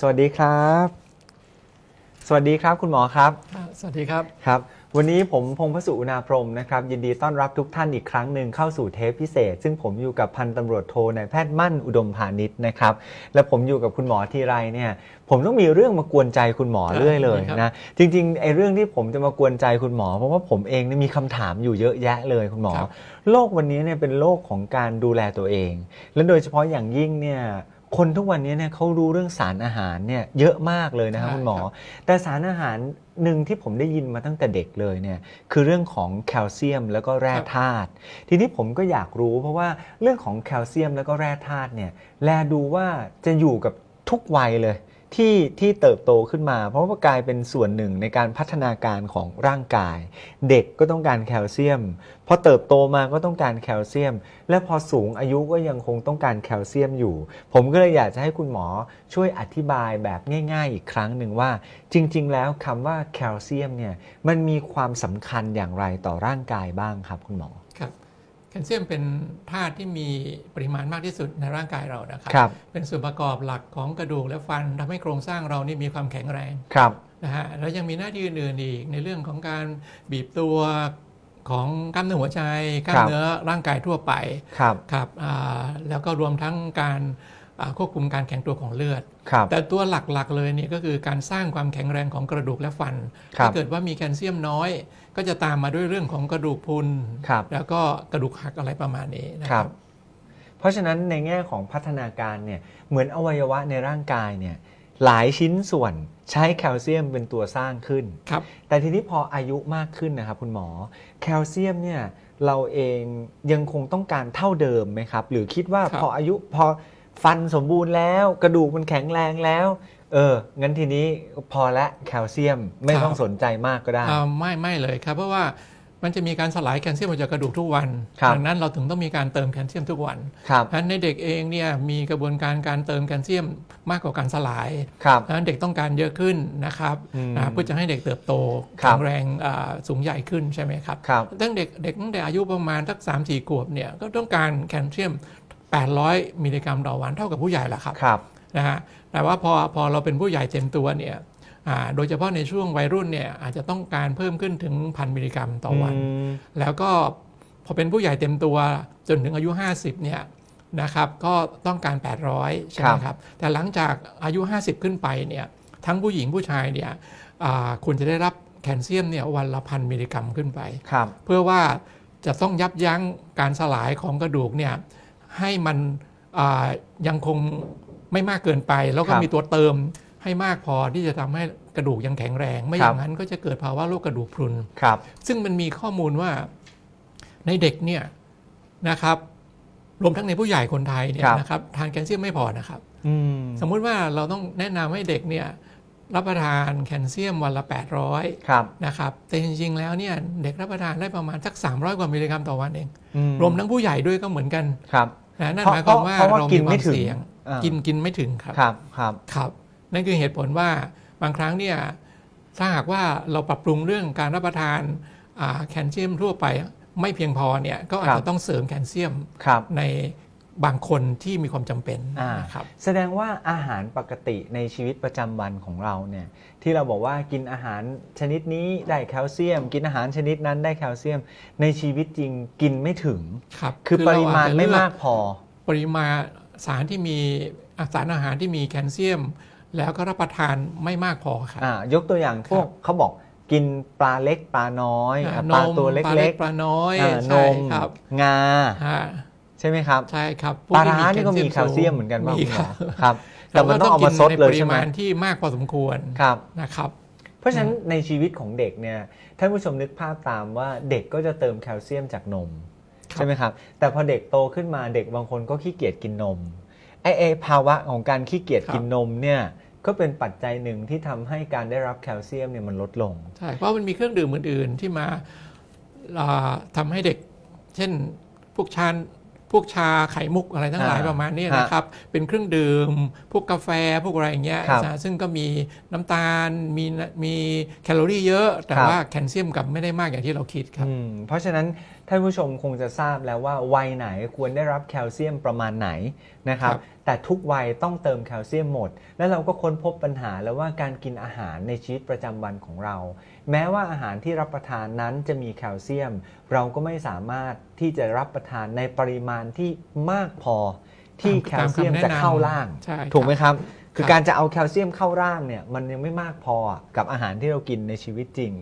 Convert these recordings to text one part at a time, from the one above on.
สวัสดีครับ สวัสดีครับคุณหมอครับครับสวัสดีครับ ครับ วันนี้ผมพงษ์พสุอุณาพรหมนะครับ ยินดีต้อนรับทุกท่านอีกครั้งหนึ่งเข้าสู่เทปพิเศษ ซึ่งผมอยู่กับพันตำรวจโทนายแพทย์มั่นอุดมพาณิชย์นะครับ และผมอยู่กับคุณหมอทีไรเนี่ย ผมต้องมีเรื่องมากวนใจคุณหมอครับเรื่อยเลยครับนะ จริงๆไอ้เรื่องที่ผมจะมากวนใจคุณหมอ เพราะว่าผมเองเนี่ยมีคำถามอยู่เยอะแยะเลยคุณหมอครับโลกวันนี้เนี่ยเป็นโลกของการดูแลตัวเอง และโดยเฉพาะอย่างยิ่งเนี่ย คนทุกวันนี้เนี่ยเขารู้เรื่องสารอาหารเนี่ยเยอะมากเลยนะครับใช่คุณหมอครับแต่สารอาหารหนึ่งที่ผมได้ยินมาตั้งแต่เด็กเลยเนี่ยคือเรื่องของแคลเซียมแล้วก็แร่ธาตุทีนี้ผมก็อยากรู้เพราะว่าเรื่องของแคลเซียมแล้วก็แร่ธาตุเนี่ยแลดูว่าจะอยู่กับทุกวัยเลย ที่ที่เติบโตขึ้นมา เพราะว่ากลายเป็นส่วนหนึ่งในการพัฒนาการของร่างกาย เด็กก็ต้องการแคลเซียมพอเติบโตมาก็ต้องการแคลเซียม และพอสูงอายุก็ยังคงต้องการแคลเซียมอยู่ ผมก็เลยอยากจะให้คุณหมอช่วยอธิบายแบบง่าย ๆ อีกครั้งหนึ่งว่า จริง ๆ แล้วคำว่าแคลเซียมเนี่ยมันมีความสำคัญอย่างไรต่อร่างกายบ้างครับคุณหมอครับ ลเซียมเป็นธาตุที่มีปริมาณมากที่สุดในร่างกายเรานะครับครับเป็นส่วนประกอบหลักของกระดูกและฟันทำให้โครงสร้างเรานี่มีความแข็งแรงครับนะฮะแล้วยังมีหน้าที่อื่นๆอีกในเรื่องของการบีบตัวของกล้ามเนื้อหัวใจกล้ามเนื้อร่างกายทั่วไปครับครับอ่าแล้วก็รวมทั้งการอ่า ควบคุมการแข็งตัวของเลือดครับแต่ตัวหลักๆเลยเนี่ยก็คือการสร้างความแข็งแรงของกระดูกและฟันครับถ้าเกิดว่ามีแคลเซียมน้อย ก็จะตามมาด้วยเรื่องของกระดูกพรุนครับแล้วก็กระดูกหักอะไรประมาณนี้นะคครัรับบเพราะฉะนั้นในแง่ของพัฒนาการเนี่ยเหมือนอวัยวะในร่างกายเนี่ยหลายชิ้นส่วนใช้แคลเซียมเป็นตัวสร้างขึ้น ครับ แต่ทีนี้พออายุมากขึ้นนะครับคุณหมอ แคลเซียมเนี่ยเราเองยังคงต้องการเท่าเดิมไหมครับ หรือคิดว่าครับพออายุพอ ฟันสมบูรณ์แล้ว กระดูกมันแข็งแรงแล้ว เออ งั้นทีนี้พอละแคลเซียมไม่ต้องสนใจมากก็ได้อ่าไม่ไม่เลยครับ เพราะว่ามันจะมีการสลายแคลเซียมออกจากกระดูกทุกวันครับดังนั้นเราถึงต้องมีการเติมแคลเซียมทุกวันครับฉะนั้นในเด็กเองเนี่ยมีกระบวนการการเติมแคลเซียมมากกว่าการสลายครับดังนั้นเด็กต้องการเยอะขึ้นนะครับอืมอ่าเพื่อจะให้เด็กเติบโตครับแข็งแรงอ่าสูงใหญ่ขึ้นใช่ไหมครับครับตั้งเด็กเด็กตั้งแต่อายุประมาณสักสามสี่ขวบเนี่ยก็ต้องการแคลเซียม 800 มิลลิกรัมต่อวันเท่ากับผู้ใหญ่ละครับครับนะฮะแต่ว่าพอพอเราเป็นผู้ใหญ่เต็มตัวเนี่ยอ่าโดยเฉพาะในช่วงวัยรุ่นเนี่ยอาจจะต้องการเพิ่มขึ้นถึงพันมิลลิกรัมต่อวันมแล้วก็พอเป็นผู้ใหญ่เต็มตัวจนถึงอายุ 50เนี่ยนะครับก็ต้องการ 800 ใช่ไหมครับแต่หลังจากอายุ 50 ขึ้นไปเนี่ยทั้งผู้หญิงผู้ชายเนี่ยอ่าคุณจะได้รับแคลเซียมเนี่ยวันละพันมิลลิกรัมขึ้นไปครับเพื่อว่าจะต้องยับยั้งการสลายของกระดูกเนี่ย ให้มันอ่ายังคงไม่มากเกินไป แล้วก็ครับมีตัวเติมให้มากพอที่จะทำให้กระดูกยังแข็งแรง ไม่คอรับย่างนั้นก็จะเกิดภาวะโรคกระดูกพรุนครับ ซึ่งมันมีข้อมูลว่าในเด็กเนี่ยนะครับรวมทั้งในผู้ใหญ่คนไทยเนี่ยครับนะครับทานแคลเซียมไม่พอนะครับอืมสมมุติว่าเราต้องแนะนำให้เด็กเนี่ยรับประทานแคลเซียมวันละ 800ครับนะครับแต่จริงๆ แล้วเนี่ยเด็กรับประทานได้ประมาณสัก 300 กว่ามิลลิกรัมต่อวันเองอืรวมทั้งผู้ใหญ่ด้วยก็เหมือนกันครับ นะนั่นเพราะหมายความว่าเพราะว่าเรากิมีนคไม่วามถึงเสี่ยงอ่ากินกินไม่ถึงครับครับครับครับ นั่นคือเหตุผลว่าบางครั้งเนี่ยถ้าหากว่าเราปรับปรุงเรื่องการรับประทานอ่าแคลเซียมทั่วไปไม่เพียงพอเนี่ยก็อาจครัจะบต้องเสริมแคลเซียมครับใน บางคนที่มีความจำเป็นอ่านะครับแสดงว่าอาหารปกติในชีวิตประจำวันของเราเนี่ยที่เราบอกว่ากินอาหารชนิดนี้ได้แคลเซียม กินอาหารชนิดนั้นได้แคลเซียม ในชีวิตจริงกินไม่ถึงครับคือปริมาณเอจจะไม่เลือกมากพอ ปริมาณสารที่มีสารอาหารที่มีแคลเซียม แล้วก็รับประทานไม่มากพอครับอ่ายกตัวอย่างพวกครับเขาบอกกินปลาเล็กปลาน้อยอ่าอะนปลามตัวเปลาล็เล็กกปลาน้อยๆอ่านใช่มครับงาฮะใช่ไหมครับใช่ครับพวปลาที่ร้านี่ก็มีแคลเซียมสูงเหมือนกันว่ามีคุณหมครัอบครับแต่มันต้องเอามาซดเลยใช่ไหมในปริมาณที่มากพอสมควรครับนะครับ เพราะฉะนั้นในชีวิตของเด็กเนี่ยท่านผู้ชมนึกภาพตามว่าเด็กก็จะเติมแคลเซียมจากนมครับใช่ไหมครับ แต่พอเด็กโตขึ้นมาเด็กบางคนก็ขี้เกียจกินนมไอไอภาวะของการขี้เกียจกินนมเนี่ยก็เป็นปัจจัยหนึ่งที่ทำให้การได้รับแคลเซียมเนี่ยมันลดลงใช่เพราะมันมีเครื่องดื่มอื่นๆที่มาอ่าทำให้เด็ก เช่นพวกชา พวกชาไข่มุกอะไรทั้งหลายอ่าประมาณนี้ฮะนะครับ เป็นเครื่องดื่ม พวกกาแฟพวกอะไรอย่างเงี้ยครับนะซึ่งก็มีน้ำตาลมีมีแคลอรี่เยอะ แต่ครับว่าแคลเซียมกลับไม่ได้มากอย่างที่เราคิดครับอืมเพราะฉะนั้นท่านผู้ชมคงจะทราบแล้วว่าวัยไหนควรได้รับแคลเซียมประมาณไหนนะครับครับ แต่ทุกวัยต้องเติมแคลเซียมหมด และเราก็ค้นพบปัญหาแล้วว่าการกินอาหารในชีวิตประจำวันของเรา แม้ว่าอาหารที่รับประทานนั้นจะมีแคลเซียม เราก็ไม่สามารถที่จะรับประทานในปริมาณที่มากพอที่แคลเซียมจะเข้าร่างใช่ครับถูกไหมครับ คือครับการจะเอาแคลเซียมเข้าร่างเนี่ยมันยังไม่มากพอกับอาหารที่เรากินในชีวิตจริง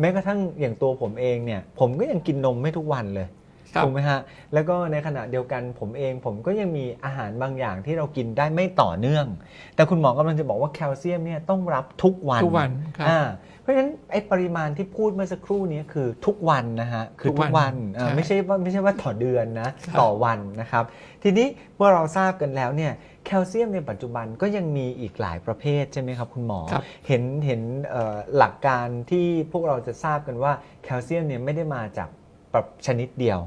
แม้กระทั่งอย่างตัวผมเองเนี่ยผมก็ยังกินนมไม่ทุกวันเลยครับ ถูกไหมฮะ แล้วก็ในขณะเดียวกันผมเองผมก็ยังมีอาหารบางอย่างที่เรากินได้ไม่ต่อเนื่อง แต่คุณหมอกำลังจะบอกว่าแคลเซียมเนี่ยต้องรับทุกวันทุกวันครับอ่าเพราะฉะนั้นไอ้ปริมาณที่พูดเมื่อสักครู่นี้คือทุกวันนะฮะคือทุทุกกวัวันนอ่าใช่ไม่ใช่ว่าไม่ใช่ว่าต่อเดือนนะครับต่อวันนะครับ ทีนี้เมื่อเราทราบกันแล้วเนี่ยแคลเซียมในปัจจุบันก็ยังมีอีกหลายประเภทใช่ไหมครับคุณหมอครับเห็นเห็นเอ่อหลักการที่พวกเราจะทราบกันว่าแคลเซียมเนี่ยไม่ได้มาจากประชนิดเดียว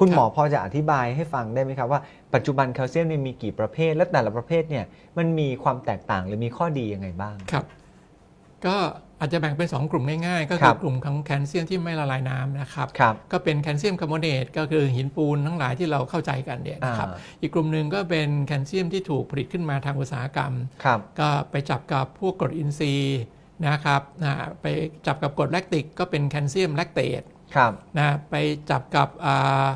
คุณหมอพอจะอธิบายให้ฟังได้ไหมครับว่าปัจจุบันแคลเซียมเนี่ยมีกี่ประเภท และแต่ละประเภทเนี่ยมันมีความแตกต่างหรือมีข้อดียังไงบ้างครับ ก็อาจจะแบ่งเป็น 2 กลุ่มง่ายๆ ก็คคืรัอบกลุ่มของแคลเซียมที่ไม่ละลายน้ำนะครับครับก็เป็นแคลเซียมคาร์บอเนตก็คือหินปูนทั้งหลายที่เราเข้าใจกันเนี่ยนะครับอ่าอีกกลุ่มหนึ่งก็เป็นแคลเซียมที่ถูกผลิตขึ้นมาทางอุตสาหกรรมครับก็ไปจับกับพวกกรดอินทรีย์นะครับนะไปจับกับกรดแลคติกก็เป็นแคลเซียมแลคเตตครับนะไปจับกับอ่า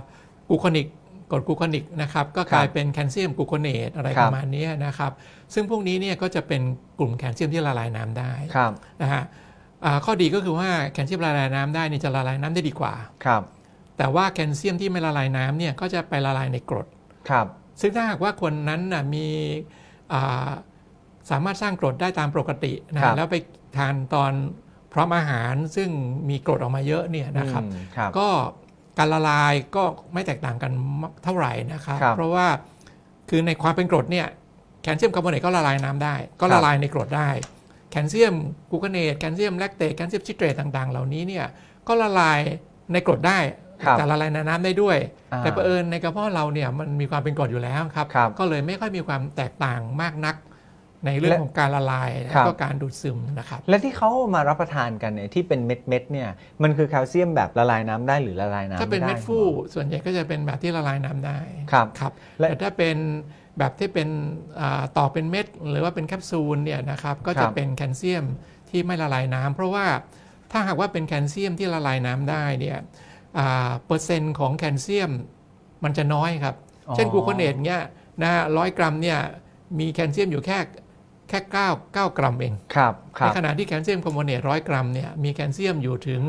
กลูโคนิกกรดกลูโคนิกนะครับก็กลายเป็นแคลเซียมกลูโคเนตอะไรครัปบระมาณนี้นะครับ ซึ่งพวกนี้เนี่ยก็จะเป็นกลุ่มแคลเซียมที่ละลายน้ำได้ครับนะฮะอ่าข้อดีก็คือว่าแคลเซียมละลายน้ำได้นี่จะละลายน้ำได้ดีกว่าครับ แต่ว่าแคลเซียมที่ไม่ละลายน้ำเนี่ยก็จะไปละลายในกรดครับ ซึ่งถ้าหากว่าคนนั้นนะมีอ่าสามารถสร้างกรดได้ตามปกตินะแล้วไปทานตอนพร้อมอาหารซึ่งมีกรดออกมาเยอะเนี่ยนะครับอืมครับก็ การละลายก็ไม่แตกต่างกันเท่าไหร่นะครับ ครับ เพราะว่าคือในความเป็นกรดเนี่ยแคลเซียมคาร์บอเนตก็ละลายน้ำได้ ก็ครัละบลายในกรดได้ แคลเซียมกลูโคเนตแคลเซียมแลคเตตแคลเซียมซิตเรตต่างๆ เหล่านี้เนี่ยก็ละลายในกรดได้ ครับแต่ละลายในน้ำได้ด้วย อ่า แต่เผอิญในกระเพาะเราเนี่ยมันมีความเป็นกรดอยู่แล้วครับ ครับ ก็เลยไม่ค่อยมีความแตกต่างมากนัก ในเรื่องและของการละลายครัและบก็การดูดซึมนะครับและที่เขามารับประทานกันเนี่ยที่เป็นเม็ดเม็ดๆเนี่ยมันคือแคลเซียมแบบละลายน้ำได้หรือละลายน้ำถ้าเป็นไได้เม็ดฟูคุณหมอส่วนใหญ่ก็จะเป็นแบบที่ละลายน้ำได้ครับครับและแต่ถ้าเป็นแบบที่เป็นอ่าต่อเป็นเม็ดหรือว่าเป็นแคปซูลเนี่ยนะครับก็ครัจะบเป็นแคลเซียมที่ไม่ละลายน้ำเพราะว่าถ้าหากว่าเป็นแคลเซียมที่ละลายน้ำได้เนี่ยอ่าเปอร์เซ็นต์ของแคลเซียมมันจะน้อยครับอ๋อเช่นกลูโคเนตเนี่ยนะร้อยกรัมเนี่ยมีแคลเซียมอยู่แค่แค่ 9 9 กรัมเองครับคในรับขณะที่แคลเซียมคาร์บอเนตร้อยกรัมเนี่ยมีแคลเซียมอยู่ถึง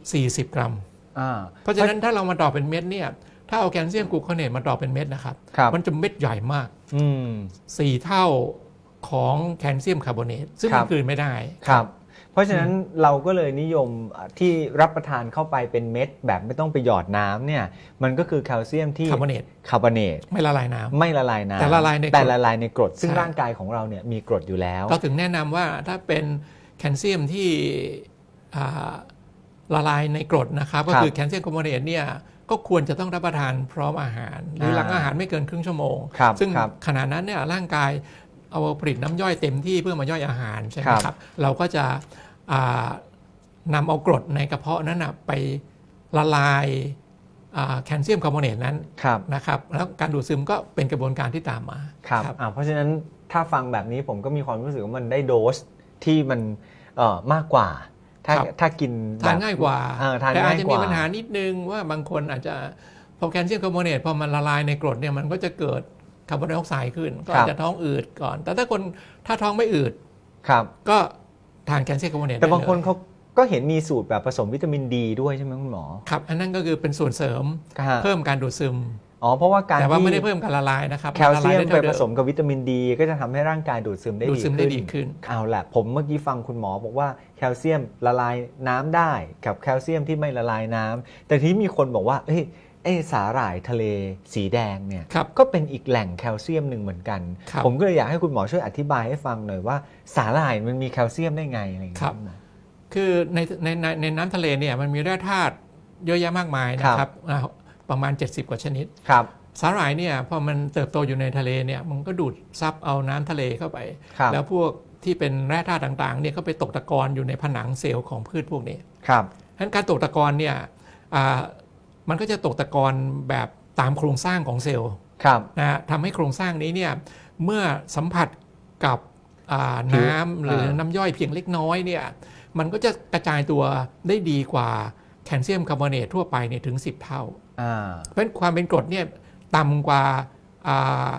40 กรัมอ่าเพราะฉะนั้นถ้าเรามาต่อเป็นเม็ดเนี่ยถ้าเอาแคลเซียมกลูโคเนตมาต่อเป็นเม็ดนะครับครับ มันจะเม็ดใหญ่มากอืม4เท่าของแคลเซียมคาร์บอเนตซึ่งครัมับนกลืนไม่ได้ครับ เพราะฉะนั้นเราก็เลยนิยมอะที่รับประทานเข้าไปเป็นเม็ด แบบไม่ต้องไปหยอดน้ำเนี่ยมันก็คือแคลเซียมที่คาร์บอเนตคาร์บอเนตไม่ละลายน้ำไม่ละลายน้ำแต่ละลายในกรดแต่ละลายในกรด ซึ่งใช่ร่างกายของเราเนี่ยมีกรดอยู่แล้ว เราถึงแนะนำว่าถ้าเป็นแคลเซียมที่อ่าละลายในกรดนะครับก็คือแคลเซียมคาร์บอเนตเนี่ยก็ควรจะต้องรับประทานพร้อมอาหาร หรือหลังอาหารไม่เกินครึ่งชั่วโมงครับซึ่งครับขณะนั้นเนี่ยร่างกายเอาผลิตน้ำย่อยเต็มที่เพื่อมาย่อยอาหารใช่ไหมครับครับเราก็จะอ่า นำเอากรดในกระเพาะนั้นนะไปละลายอ่าแคลเซียมคาร์บอเนตนั้นครับนะครับแล้วการดูดซึมก็เป็นกระบวนการที่ตามมาครับอ่าเพราะฉะนั้นถ้าฟังแบบนี้ผมก็มีความรู้สึกว่ามันได้โดสที่มันเอ่อมากกว่า ถ้าครับถ้ากินทานแบบง่ายกว่าเออทานแต่อาง่าจยจะกมีว่าปัญหานิดนึงว่าบางคนอาจจะพอแคลเซียมคาร์บอเนตพอมันละลายในกรดเนี่ยมันก็จะเกิดคาร์บอนไดออกไซด์ขึ้น ก็อาจจะท้องอืดก่อน แต่ถ้าคนถ้าท้องไม่อืดครับก็ ทานแคลเซียมคาร์บอเนตแต่บางคนได้เลยเขาก็เห็นมีสูตรแบบผสมวิตามินดีด้วยใช่ไหมคุณหมอ ครับ อันนั้นก็คือเป็นส่วนเสริมฮะเพิ่มการดูดซึมอ๋อเพราะว่าการแต่ว่าที่ไม่ได้เพิ่มการละลายนะครับแคลเซียมละลาไปด้ผท่าสมกับวิตามินดีก็จะทำให้ร่างกายดูดซึมได้ดูดดีซึมขึ้นได้ดีขึ้นเอาละผมเมื่อกี้ฟังคุณหมอบอกว่าแคลเซียมละลายน้ำได้กับแคลเซียมที่ไม่ละลายน้ำแต่ทีนี้มีคนบอกว่าเอ้ย ไอสาหร่ายทะเลสีแดงเนี่ยครับก็เป็นอีกแหล่งแคลเซียมหนึ่งเหมือนกัน ครับ ผมก็เลยอยากให้คุณหมอช่วยอธิบายให้ฟังหน่อยว่าสาหร่ายมันมีแคลเซียมได้ไงอะไรอย่างเงี้ยครับคือในในในในน้ำทะเลเนี่ยมันมีแร่ธาตุเยอะแยะมากมายนะครับอ่าประมาณ 70 กว่าชนิด ครับ สาหร่ายเนี่ยพอมันเติบโตอยู่ในทะเลเนี่ยมันก็ดูดซับเอาน้ำทะเลเข้าไป ครับ แล้วพวกที่เป็นแร่ธาตุต่างๆเนี่ยก็ไปตกตะกอนอยู่ในผนังเซลล์ของพืชพวกนี้ครับ ฉะนั้นการตกตะกอนเนี่ยอ่า มันก็จะตกตะกอนแบบตามโครงสร้างของเซลล์ครับนะฮะทำให้โครงสร้างนี้เนี่ยเมื่อสัมผัสกับอ่าผิวน้ำหรืออาน้ำย่อยเพียงเล็กน้อยเนี่ยมันก็จะกระจายตัวได้ดีกว่าแคลเซียมคาร์บอเนตทั่วไปเนี่ยถึง 10 เท่าอ่าเพราะฉะนั้นความเป็นกรดเนี่ยต่ำกว่าอ่า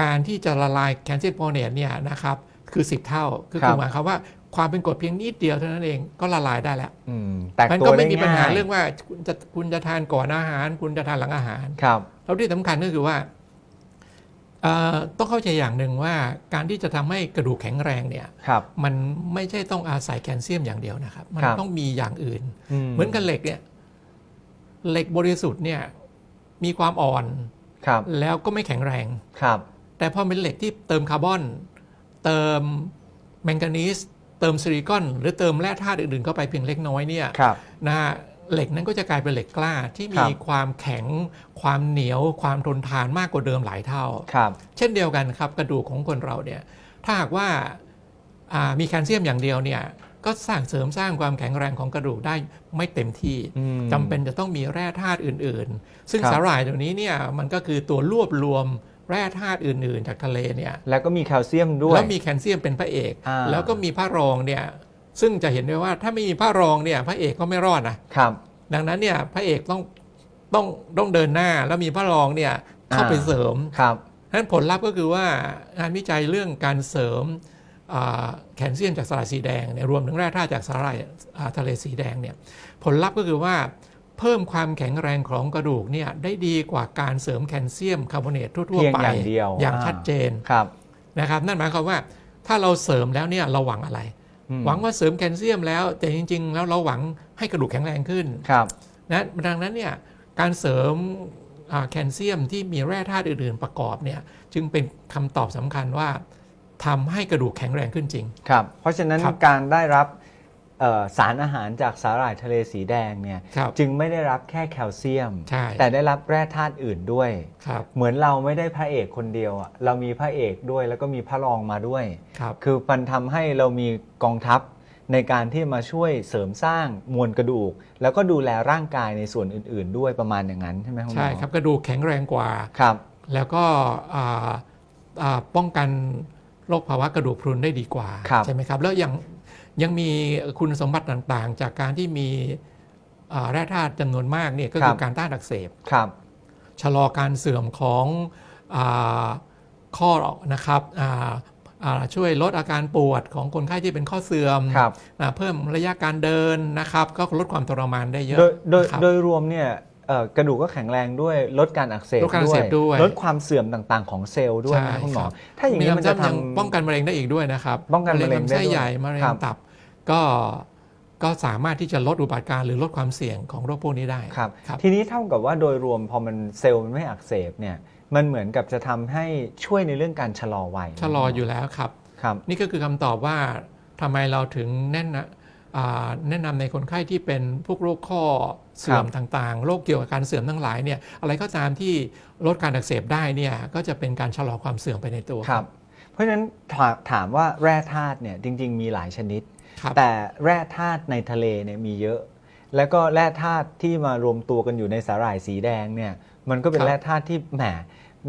การที่จะละลายแคลเซียมคาร์บอเนตเนี่ยนะครับคือ 10 เท่า คือครับคือหมายความว่า ความเป็นกรดเพียงนิดเดียวเท่านั้นเองก็ละลายได้แล้วอืมแตกมันตัวก็ได้ไม่มีปัญหาง่ยเรื่องว่าคุณจะคุณจะทานก่อนอาหาร คุณจะทานหลังอาหารครับแล้วที่สำคัญก็คือว่าเอ่อต้องเข้าใจอย่างหนึ่งว่าการที่จะทำให้กระดูกแข็งแรงเนี่ยครับมันไม่ใช่ต้องอาศัยแคลเซียมอย่างเดียวนะครับ มันครับต้องมีอย่างอื่น เหมือนกับเหล็กเนี่ยเหล็กบริสุทธิ์เนี่ยมีความอ่อนครับแล้วก็ไม่แข็งแรงครับ แต่พอเป็นเหล็กที่เติมคาร์บอน เติมแมงกานีสเติมซิลิคอน หรือเติมแร่ธาตุอื่นๆเข้าไปเพียงเล็กน้อยเนี่ยครับนะฮะเหล็กนั้นก็จะกลายเป็นเหล็กกล้าที่มีครับความแข็ง ความเหนียว ความทนทานมากกว่าเดิมหลายเท่าครับเช่นเดียวกันครับกระดูกของคนเราเนี่ยถ้าหากว่าอ่ามีแคลเซียมอย่างเดียวเนี่ยก็สร้างเสริมสร้างความแข็งแรงของกระดูกได้ไม่เต็มที่อืมจำเป็นจะต้องมีแร่ธาตุอื่น ๆ ซึ่งครับสาหร่ายตัวนี้เนี่ยมันก็คือตัวรวบรวม แร่ธาตุอื่นๆ จากทะเลเนี่ยแล้วก็มีแคลเซียมด้วย แล้วมีแคลเซียมเป็นพระเอก อ่า แล้วก็มีพระรองเนี่ยซึ่งจะเห็นได้ว่าถ้าไม่มีพระรองเนี่ยพระเอกก็ไม่รอดนะครับ ดังนั้นเนี่ยพระเอกต้องต้องต้องเดินหน้าแล้วมีพระรองเนี่ยเข้าไปอ่า เสริม ครับ ฉะนั้นผลลัพธ์ก็คือว่างานวิจัยเรื่องการเสริมอ่าแคลเซียมจากสาหร่ายสีแดงเนี่ยรวมถึงแร่ธาตุจากสาหร่ายอ่าทะเลสีแดงเนี่ยผลลัพธ์ก็คือว่าเพิ่มความแข็งแรงของกระดูกเนี่ยได้ดีกว่าการเสริมแคลเซียมคาร์บอเนตทั่วเพียงๆไปอย่างเดียวอย่างอ่าชัดเจนครับนะครับ นั่นหมายความว่าถ้าเราเสริมแล้วเนี่ยเราหวังอะไรอืมหวังว่าเสริมแคลเซียมแล้ว แต่จริง ๆ แล้วเราหวังให้กระดูกแข็งแรงขึ้นครับนะดังนั้นเนี่ยการเสริมอ่าแคลเซียมที่มีแร่ธาตุอื่น ๆ ประกอบเนี่ยจึงเป็นคำตอบสำคัญว่าทำให้กระดูกแข็งแรงขึ้นจริงครับเพราะฉะนั้นครับการได้รับเอ่อ สารอาหารจากสาหร่ายทะเลสีแดงเนี่ยครับจึงไม่ได้รับแค่แคลเซียม ใช่แต่ได้รับแร่ธาตุอื่นด้วย ครับเหมือนเราไม่ได้พระเอกคนเดียวอะเรามีพระเอกด้วยแล้วก็มีพระรองมาด้วย ครับ คือมันทำให้เรามีกองทัพในการที่มาช่วยเสริมสร้างมวลกระดูก แล้วก็ดูแลร่างกายในส่วนอื่น ๆ ด้วยประมาณอย่างนั้นใช่ไหมคุณหมอใช่ครับกระดูกแข็งแรงกว่า ครับ แล้วก็อ่าอ่าป้องกันโรคภาวะกระดูกพรุนได้ดีกว่า ครับ ใช่ไหมครับ แล้วยัง ยังมีคุณสมบัติต่างๆ จากการที่มีอ่าแร่ธาตุจำนวนมากเนี่ยก็คือการต้านอักเสบครับชะลอการเสื่อมของอาข้อนะครับอ่าอ่าช่วยลดอาการปวดของคนไข้ที่เป็นข้อเสื่อมครับอ่าเพิ่มระยะการเดินนะครับ ก็ลดความทรมานได้เยอะ โดยโดยนะครับโดยรวมเนี่ยเอ่อ กระดูกก็แข็งแรงด้วยลดการอักเสบลดการอักเสบด้วย ลดความเสื่อมต่างๆ ของเซลล์ด้วยใช่นะคุณหมอครับถ้าอย่างนี้มันจะยังทำป้องกันมะเร็งได้อีกด้วยนะครับป้องกันมะเร็งลำได้ไส้ด้วยใหญ่มะเร็งครับตับก็ก็สามารถที่จะลดอุบัติการณ์หรือลดความเสี่ยงของโรคพวกนี้ได้ครับครับทีนี้เท่ากับว่าโดยรวมพอมันเซลล์มันไม่อักเสบเนี่ยมันเหมือนกับจะทำให้ช่วยในเรื่องการชะลอวัยชะลออยู่แล้วครับครับ นี่ก็คือคำตอบว่าทำไมเราถึงแนะนำอ่า แนะนำในคนไข้ที่เป็นพวกโรคข้อเสื่อมต่างๆ โรคเกี่ยวกับการเสื่อมทั้งหลายเนี่ยอะไรก็ตามที่ลดการอักเสบได้เนี่ยก็จะเป็นการชะลอความเสื่อมไปในตัวครับเพราะฉะนั้นถาถามว่าแร่ธาตุเนี่ยจริง ๆ มีหลายชนิดครับแต่แร่ธาตุในทะเลเนี่ยมีเยอะ แล้วก็แร่ธาตุที่มารวมตัวกันอยู่ในสาหร่ายสีแดงเนี่ยมันก็เป็นครับแร่ธาตุที่แหม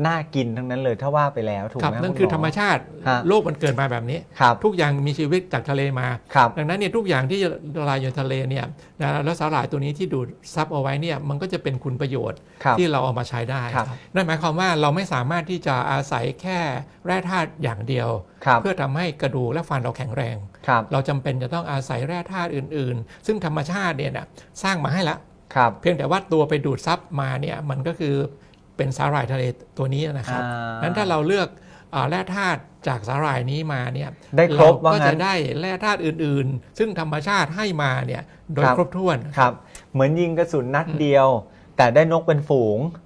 น่ากินทั้งนั้นเลยถ้าว่าไปแล้วถูกครับไหมนั่นณคือหธรรมชาติฮะโลกมันเกิดมาแบบนี้ครับทุกอย่างมีชีวิตจากทะเลมาครับดังนั้นเนี่ยทุกอย่างที่ละลายอยู่ในทะเลเนี่ยนะแล้วสาหร่ายตัวนี้ที่ดูดซับเอาไว้เนี่ยมันก็จะเป็นคุณประโยชน์ครับที่เราเอามาใช้ได้ครับนั่นหมายความว่าเราไม่สามารถที่จะอาศัยแค่แร่ธาตุอย่างเดียวครับเพื่อทำให้กระดูกและฟันเราแข็งแรงครับเราจำเป็นจะต้องอาศัยแร่ธาตุอื่น ๆ ซึ่งธรรมชาติเนี่ยนะสร้างมาให้ละครับเพียงแต่ว่าตัวไปดูดซับมาเนี่ยมันก็คือ เป็นสาหร่ายทะเลตัวนี้นะครับอ่านั้นถ้าเราเลือกอ่าแร่ธาตุจากสาหร่ายนี้มาเนี่ยได้ครบเราว่าก็งั้จะนได้แร่ธาตุอื่นๆ ซึ่งธรรมชาติให้มาเนี่ยโดยครับครบถ้วนครับ เหมือนยิงกระสุนนัดเดียว แต่ได้นกเป็นฝูงครับ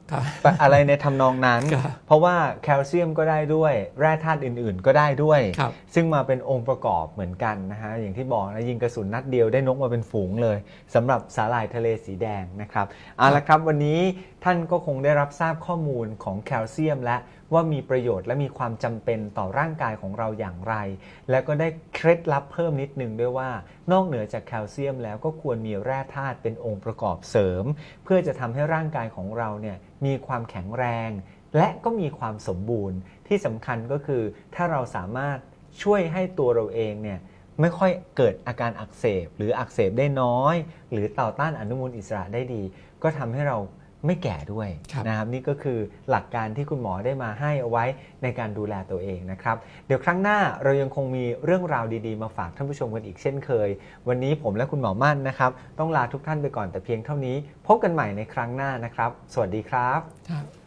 อะไรในทำนองนั้นครับเพราะว่าแคลเซียมก็ได้ด้วย แร่ธาตุอื่นๆ ก็ได้ด้วยครับซึ่งมาเป็นองค์ประกอบเหมือนกันนะฮะอย่างที่บอกนะยิงกระสุนนัดเดียวได้นกมาเป็นฝูงเลยสำหรับสาหร่ายทะเลสีแดงนะครับเอาละครับวันนี้ท่านก็คงได้รับทราบข้อมูลของแคลเซียมและว่ามีประโยชน์และมีความจำเป็นต่อร่างกายของเราอย่างไร แล้วก็ได้เคล็ดลับเพิ่มนิดนึงด้วยว่า นอกเหนือจากแคลเซียมแล้วก็ควรมีแร่ธาตุเป็นองค์ประกอบเสริม เพื่อจะทำให้ร่างกายของเราเนี่ยมีความแข็งแรง และก็มีความสมบูรณ์ที่สำคัญก็คือถ้าเราสามารถช่วยให้ตัวเราเองเนี่ยไม่ค่อยเกิดอาการอักเสบ หรืออักเสบได้น้อย หรือต่อต้านอนุมูลอิสระได้ดี ก็ทำให้เรา ไม่แก่ด้วยครับนะครับนี่ก็คือหลักการที่คุณหมอได้มาให้เอาไว้ในการดูแลตัวเองนะครับ เดี๋ยวครั้งหน้าเรายังคงมีเรื่องราวดีๆ มาฝากท่านผู้ชมกันอีกเช่นเคย วันนี้ผมและคุณหมอมั่นนะครับ ต้องลาทุกท่านไปก่อนแต่เพียงเท่านี้ พบกันใหม่ในครั้งหน้านะครับ สวัสดีครับครับ